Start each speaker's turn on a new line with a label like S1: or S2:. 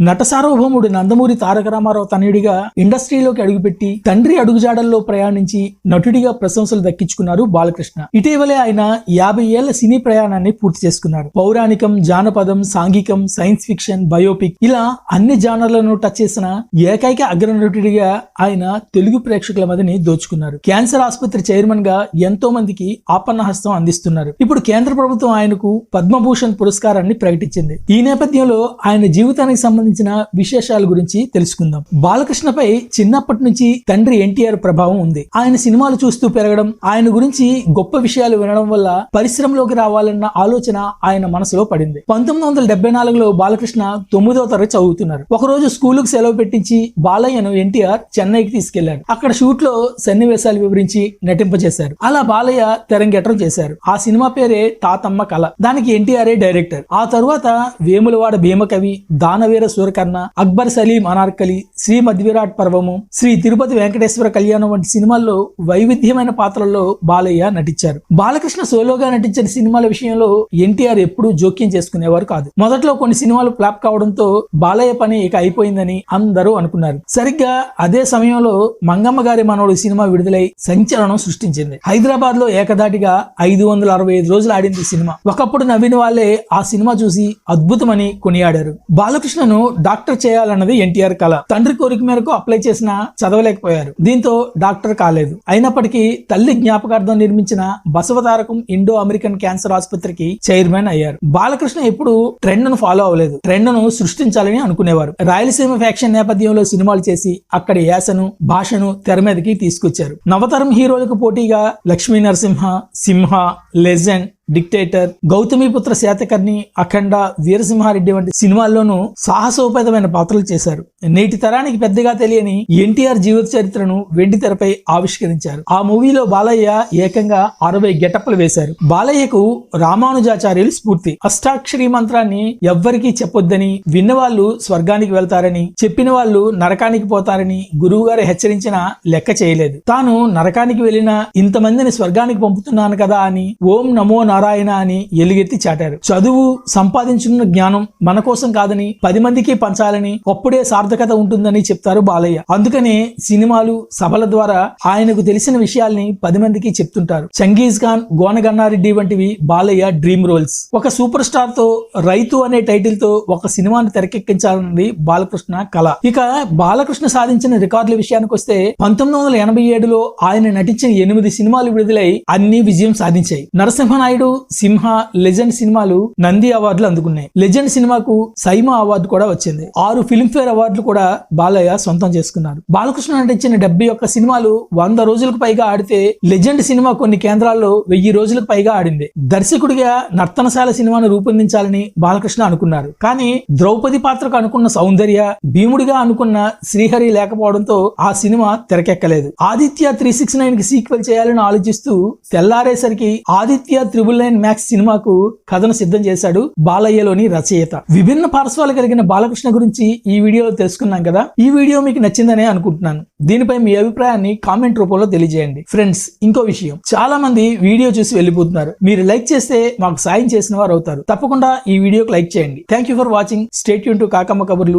S1: నట సార్వభౌముడు నందమూరి తారక రామారావు తనయుడిగా ఇండస్ట్రీలోకి అడుగుపెట్టి తండ్రి అడుగుజాడల్లో ప్రయాణించి నటుడిగా ప్రశంసలు దక్కించుకున్నారు బాలకృష్ణ. ఇటీవలే ఆయన యాభై ఏళ్ళ సినీ ప్రయాణాన్ని పూర్తి చేసుకున్నారు పౌరాణికం జానపదం సాంఘికం సైన్స్ ఫిక్షన్ బయోపిక్ ఇలా అన్ని జానర్లను టచ్ చేసిన ఏకైక అగ్రనటుడిగా ఆయన తెలుగు ప్రేక్షకుల మధ్యని దోచుకున్నారు. క్యాన్సర్ ఆసుపత్రి చైర్మన్గా ఎంతో మందికి ఆపన్నహస్తం అందిస్తున్నారు. ఇప్పుడు కేంద్ర ప్రభుత్వం ఆయనకు పద్మభూషణ్ పురస్కారాన్ని ప్రకటించింది. ఈ నేపథ్యంలో ఆయన జీవితానికి సంబంధించి సంబంధించిన విశేషాల గురించి తెలుసుకుందాం. బాలకృష్ణపై చిన్నప్పటి నుంచి తండ్రి ఎన్టీఆర్ ప్రభావం ఉంది. ఆయన సినిమాలు చూస్తూ పెరగడం ఆయన గురించి గొప్ప విషయాలు వినడం వల్ల పరిశ్రమలోకి రావాలన్న ఆలోచన ఆయన మనసులో పడింది. పంతొమ్మిది వందల డెబ్బై నాలుగులో బాలకృష్ణ తొమ్మిదవ తరగతి చదువుతున్నారు. ఒకరోజు స్కూలుకు సెలవు పెట్టించి బాలయ్యను ఎన్టీఆర్ చెన్నైకి తీసుకెళ్ళారు అక్కడ షూట్లో సన్నివేశాలు వివరించి నటింపజేశారు. అలా బాలయ్య తెరంగేట్రం చేశారు. ఆ సినిమా పేరే తాతమ్మ కళ. దానికి ఎన్టీఆర్ డైరెక్టర్. ఆ తరువాత వేములవాడ భీమకవి దానవీర సూరకర్ణ అక్బర్ సలీం అనార్కలి శ్రీ మధ్విరాట్ పర్వము శ్రీ తిరుపతి వెంకటేశ్వర కళ్యాణం వంటి సినిమాల్లో వైవిధ్యమైన పాత్రల్లో బాలయ్య నటించారు. బాలకృష్ణ సోలోగా నటించిన సినిమాల విషయంలో ఎన్టీఆర్ ఎప్పుడూ జోక్యం చేసుకునేవారు కాదు. మొదట్లో కొన్ని సినిమాలు ఫ్లాప్ కావడంతో బాలయ్య పని ఇక అయిపోయిందని అందరూ అనుకున్నారు. సరిగ్గా అదే సమయంలో మంగమ్మ గారి మనోడు సినిమా విడుదలై సంచలనం సృష్టించింది. హైదరాబాద్లో ఏకదాటిగా ఐదు వందల అరవై ఐదు రోజులు ఆడింది సినిమా. ఒకప్పుడు నవ్విన వాళ్ళే ఆ సినిమా చూసి అద్భుతమని కొనియాడారు. బాలకృష్ణను డాక్టర్ చేయాలన్నది ఎన్టీఆర్ కళ. తండ్రి కోరిక మేరకు అప్లై చేసినా చదవలేకపోయారు. దీంతో డాక్టర్ కాలేదు. అయినప్పటికీ తల్లి జ్ఞాపకార్థం నిర్మించిన బసవతారకం ఇండో అమెరికన్ క్యాన్సర్ ఆసుపత్రికి చైర్మన్ అయ్యారు. బాలకృష్ణ ఎప్పుడు ట్రెండ్ను ఫాలో అవ్వలేదు. ట్రెండ్ను సృష్టించాలని అనుకునేవారు. రాయలసీమ ఫ్యాక్షన్ నేపథ్యంలో సినిమాలు చేసి అక్కడి యాసను భాషను తెర మీదకి తీసుకొచ్చారు. నవతరం హీరోలకు పోటీగా లక్ష్మీ నరసింహ సింహ లెజెండ్ డిక్టేటర్ గౌతమిపుత్ర శాతకర్ణి అఖండ వీరసింహారెడ్డి వంటి సినిమాల్లోనూ సాహసోపేతమైన పాత్రలు చేశారు. నేటి తరానికి పెద్దగా తెలియని ఎన్టీఆర్ జీవిత చరిత్రను వెండి తెరపై ఆవిష్కరించారు. ఆ మూవీలో బాలయ్య ఏకంగా అరవై గెటప్లు వేశారు. బాలయ్యకు రామానుజాచార్యులు స్ఫూర్తి. అష్టాక్షరి మంత్రాన్ని ఎవ్వరికీ చెప్పొద్దని విన్నవాళ్ళు స్వర్గానికి వెళ్తారని చెప్పిన వాళ్ళు నరకానికి పోతారని గురువు గారు హెచ్చరించినా లెక్క చేయలేదు. తాను నరకానికి వెళ్ళిన ఇంతమందిని స్వర్గానికి పంపుతున్నాను కదా అని ఓం నమో నారాయణ అని ఎలుగెత్తి చాటారు. చదువు సంపాదించుకున్న జ్ఞానం మన కోసం కాదని పది మందికి పంచాలని అప్పుడే సార్థకత ఉంటుందని చెప్తారు బాలయ్య. అందుకనే సినిమాలు సభల ద్వారా ఆయనకు తెలిసిన విషయాల్ని పది మందికి చెప్తుంటారు. చంగీజ్ ఖాన్ గోనగన్నారెడ్డి వంటివి బాలయ్య డ్రీమ్ రోల్స్. ఒక సూపర్ స్టార్తో రైతు అనే టైటిల్తో ఒక సినిమాను తెరకెక్కించాలన్నది బాలకృష్ణ కళ. ఇక బాలకృష్ణ సాధించిన రికార్డుల విషయానికి వస్తే పంతొమ్మిది వందల ఎనభై ఏడులో ఆయన నటించిన ఎనిమిది సినిమాలు విడుదలై అన్ని విజయం సాధించాయి. నరసింహనాయుడు సింహ లెజెండ్ సినిమాలు నంది అవార్డులు అందుకున్నాయి. లెజెండ్ సినిమాకు సైమా అవార్డు కూడా వచ్చింది. ఆరు ఫిల్మ్ఫేర్ అవార్డులు కూడా బాలయ్య సొంతం చేసుకున్నారు బాలకృష్ణ నటించిన డెబ్బై ఒక్క సినిమాలు వంద రోజులకు పైగా ఆడితే లెజెండ్ సినిమా కొన్ని కేంద్రాల్లో వెయ్యి రోజులకు పైగా ఆడింది. దర్శకుడిగా నర్తనశాల సినిమాను రూపొందించాలని బాలకృష్ణ అనుకున్నారు. కానీ ద్రౌపది పాత్రకు అనుకున్న సౌందర్య భీముడిగా అనుకున్న శ్రీహరి లేకపోవడంతో ఆ సినిమా తెరకెక్కలేదు. ఆదిత్య త్రీ సిక్స్ నైన్కి సీక్వెల్ చేయాలని ఆలోచిస్తూ తెల్లారేసరికి ఆదిత్య త్రిబుల్ నైన్ మ్యాక్స్ సినిమాకు కథను సిద్ధం చేశాడు బాలయ్యలోని రచయిత. విభిన్న పార్శ్వాలు కలిగిన బాలకృష్ణ గురించి ఈ వీడియోలో తెలుసుకున్నాం కదా? ఈ వీడియో మీకు నచ్చిందనే అనుకుంటున్నాను. దీనిపై మీ అభిప్రాయాన్ని కామెంట్ రూపంలో తెలియజేయండి. ఫ్రెండ్స్ ఇంకో విషయం. చాలా మంది వీడియో చూసి వెళ్ళిపోతున్నారు. మీరు లైక్ చేస్తే మాకు సాయం చేసిన వారు అవుతారు తప్పకుండా ఈ వీడియోకి లైక్ చేయండి. Thank you for watching stay Yoon to Kakamma కబుర్లు.